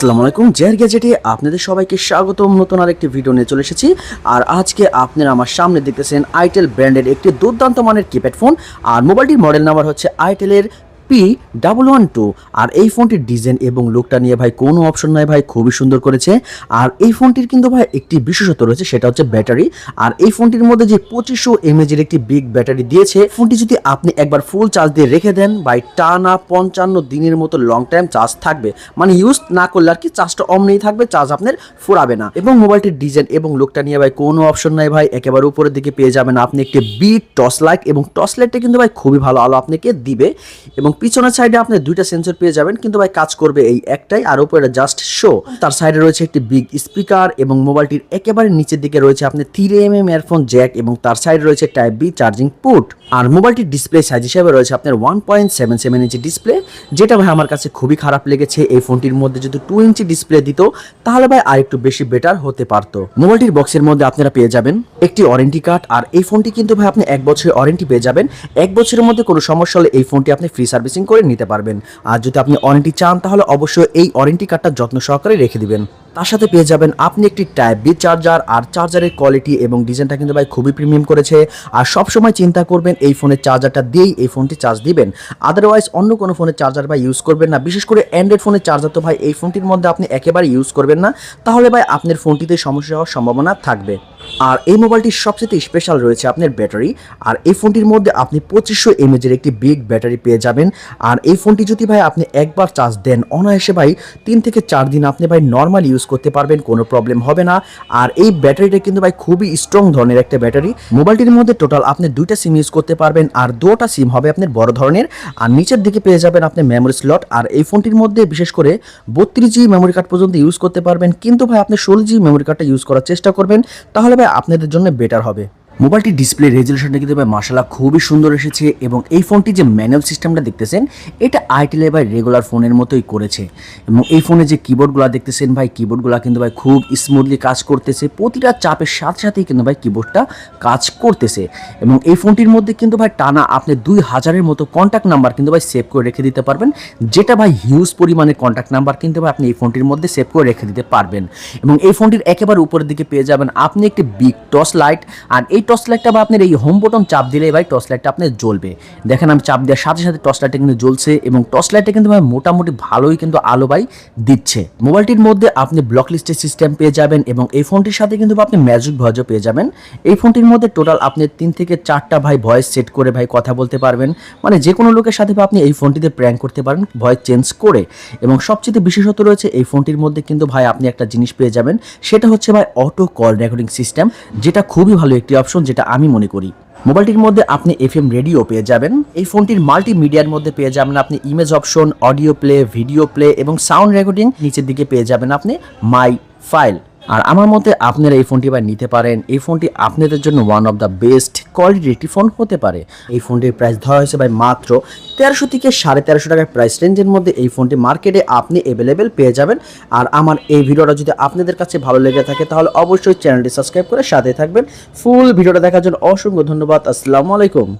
আসসালামু আলাইকুম। জেয়ার গ্যাজেটে আপনাদের সবাইকে স্বাগতম। নতুন আর একটি ভিডিও নিয়ে চলে এসেছি। আর আজকে আপনারা আমার সামনে দেখতেছেন আইটেল ব্র্যান্ডের একটি দুর্দান্ত মানের কিপ্যাড ফোন আর মোবাইলটির মডেল নাম্বার হচ্ছে আইটেলের পি ডাবল ওয়ান টু আর এই ফোনটির ডিজাইন এবং লুকটা নিয়ে ভাই কোনো অপশন নাই ভাই, খুবই সুন্দর করেছে। আর এই ফোনটির কিন্তু ভাই একটি বিশেষত্ব রয়েছে, সেটা হচ্ছে ব্যাটারি। আর এই ফোনটির মধ্যে যে পঁচিশশো এমএজের একটি বিগ ব্যাটারি দিয়েছে, ফোনটি যদি আপনি একবার ফুল চার্জ দিয়ে রেখে দেন, ভাই টানা পঞ্চান্ন দিনের মতো লং টাইম চার্জ থাকবে। মানে ইউজ না করলে আর কি চার্জটা অমনেই থাকবে চার্জ আপনার ফুরাবে না। এবং মোবাইলটির ডিজাইন এবং লুকটা নিয়ে ভাই কোনো অপশন নাই ভাই, একেবারে উপরের দিকে পেয়ে যাবেন আপনি একটি বিট টস লাইট এবং টস লাইটটা কিন্তু ভাই খুবই ভালো আলো আপনাকে দিবে। এবং পিছনের সাইডে আপনি দুইটা সেন্সর পেয়ে যাবেন, কিন্তু ভাই কাজ করবে এই একটাই, আর উপরে জাস্ট শো তার সাইডে রয়েছে একটি বিগ স্পিকার এবং মোবাইলটির একেবারে নিচের দিকে রয়েছে আপনি three M M earphone jack এবং তার সাইডে রয়েছে টাইপ বি চার্জিং পুট আর মোবাইলটির ডিসপ্লে সাইজ হিসেবে রয়েছে আপনার one point seven seven inch display যেটা ভাই আমার কাছে খুবই খারাপ লেগেছে। এই ফোনটির মধ্যে যদি টু ইঞ্চি ডিসপ্লে দিত, তাহলে ভাই আরেকটু বেশি বেটার হতে পারতো। মোবাইলটির বক্সের মধ্যে আপনারা পেয়ে যাবেন একটি ওয়ারেন্টি কার্ড আর এই ফোনটি কিন্তু ভাই আপনি এক বছরের ওয়ারেন্টি পেয়ে যাবেন। এক বছরের মধ্যে কোনো সমস্যা হলে এই ফোনটি আপনি ফ্রি সার্ভিসিং করে নিতে পারবেন। আর যদি আপনি ওয়ারেন্টি চান, তাহলে অবশ্যই এই ওয়ারেন্টি কার্ডটা যত্ন সহকারে রেখে দিবেন। তার সাথে পেয়ে যাবেন আপনি একটি টাইপ বি চার্জার আর চার্জারের কোয়ালিটি এবং ডিজাইনটা কিন্তু ভাই খুবই প্রিমিয়াম করেছে। আর সব সময় চিন্তা করবেন, এই ফোনের চার্জারটা দিয়েই এই ফোনটি চার্জ দিবেন। আদারওয়াইজ অন্য কোনো ফোনের চার্জার ভাই ইউজ করবেন না। বিশেষ করে অ্যান্ড্রয়েড ফোনের চার্জার তো ভাই এই ফোনটির মধ্যে আপনি একেবারে ইউজ করবেন না। তাহলে ভাই আপনার ফোনটিতে সমস্যা হওয়ার সম্ভাবনা থাকবে। আর এই মোবাইলটির সবচেয়ে স্পেশাল রয়েছে আপনার ব্যাটারি আর এই ফোনটির মধ্যে আপনি পঁচিশশো এমএজের একটি বিগ ব্যাটারি পেয়ে যাবেন। আর এই ফোনটি যদি ভাই আপনি একবার চার্জ দেন, অনায়াসে ভাই তিন থেকে চার দিন আপনি ভাই নর্মাল ইউজ করতে পারবেন, কোনো প্রবলেম হবে না। আর এই ব্যাটারিটা কিন্তু ভাই খুবই স্ট্রং ধরনের একটা ব্যাটারি মোবাইলটির মধ্যে টোটাল আপনি দুইটা সিম ইউজ করতে পারবেন, আর দুটা সিম হবে আপনার বড় ধরনের। আর নিচের দিকে পেয়ে যাবেন আপনি মেমোরি স্লট আর এই ফোনটির মধ্যে বিশেষ করে বত্রিশ জি মেমোরি কার্ড পর্যন্ত ইউজ করতে পারবেন। কিন্তু ভাই আপনি ষোলো জি মেমোরি কার্ডটা ইউজ করার চেষ্টা করবেন। তাহলে ভাই আপনাদের জন্য বেটার হবে। মোবাইলটির ডিসপ্লে রেজলিউশনটা কিন্তু ভাই মাসালা খুবই সুন্দর এসেছে এবং এই ফোনটি যে ম্যানুয়াল সিস্টেমটা দেখতেছেন, এটা আইটেলে ভাই রেগুলার ফোনের মতোই করেছে। এবং এই ফোনে যে কিবোর্ডগুলো দেখতেছেন ভাই কিবোর্ডগুলো কিন্তু ভাই খুব স্মুথলি কাজ করতেছে, প্রতিটা চাপের সাথে সাথেই কিন্তু ভাই কিবোর্ডটা কাজ করতেছে। এবং এই ফোনটির মধ্যে কিন্তু ভাই টানা আপনি দুই হাজারের মতো কন্ট্যাক্ট নাম্বার কিন্তু ভাই সেভ করে রেখে দিতে পারবেন, যেটা ভাই হিউজ পরিমাণে কন্ট্যাক্ট নাম্বার কিন্তু ভাই আপনি এই ফোনটির মধ্যে সেভ করে রেখে দিতে পারবেন। এবং এই ফোনটির একেবারে উপরের দিকে পেয়ে যাবেন আপনি একটি বিগ টস লাইট আর এই টর্চ লাইটটা বা আপনার এই হোম বটন চাপ দিলে ভাই টর্চ লাইটটা আপনার জ্বলবে। দেখেন আমি চাপ দেওয়ার সাথে সাথে টর্চ লাইটটা কিন্তু জ্বলছে এবং টর্চ লাইটটা কিন্তু ভাই মোটামুটি ভালোই কিন্তু আলো ভাই দিচ্ছে। মোবাইলটির মধ্যে আপনি ব্লক লিস্টের সিস্টেম পেয়ে যাবেন এবং এই ফোনটির সাথে কিন্তু আপনি ম্যাজিক ভয়েসও পেয়ে যাবেন। এই ফোনটির মধ্যে টোটাল আপনি তিন থেকে চারটা ভাই ভয়েস সেট করে ভাই কথা বলতে পারবেন। মানে যে কোনো লোকের সাথে আপনি এই ফোনটিতে প্র্যাঙ্ক করতে পারেন ভয়েস চেঞ্জ করে। এবং সবচেয়ে বিশেষত রয়েছে এই ফোনটির মধ্যে কিন্তু ভাই আপনি একটা জিনিস পেয়ে যাবেন, সেটা হচ্ছে ভাই অটো কল রেকর্ডিং সিস্টেম যেটা খুবই ভালো একটি অপশন যেটা আমি মনে করি। মোবাইলটির মধ্যে আপনি এফ এম রেডিও পেয়ে যাবেন। এই ফোনটির মাল্টিমিডিয়ার মধ্যে পেয়ে যাবেন আপনি image option audio play video play এবং সাউন্ড রেকর্ডিং নিচের দিকে পেয়ে যাবেন আপনি মাই ফাইল আর আমার মতে আপনারা এই ফোনটি বা নিতে পারেন। এই ফোনটি আপনাদের জন্য ওয়ান অফ দ্য বেস্ট কোয়ালিটির একটি ফোন হতে পারে। এই ফোনটির প্রাইস ধরা হয়েছে ভাই মাত্র তেরোশো থেকে সাড়ে তেরোশো টাকার প্রাইস রেঞ্জের মধ্যে এই ফোনটি মার্কেটে আপনি অ্যাভেলেবেল পেয়ে যাবেন। আর আমার এই ভিডিওটা যদি আপনাদের কাছে ভালো লেগে থাকে, তাহলে অবশ্যই চ্যানেলটি সাবস্ক্রাইব করে সাথে থাকবেন। ফুল ভিডিওটা দেখার জন্য অসংখ্য ধন্যবাদ। আসসালামু আলাইকুম।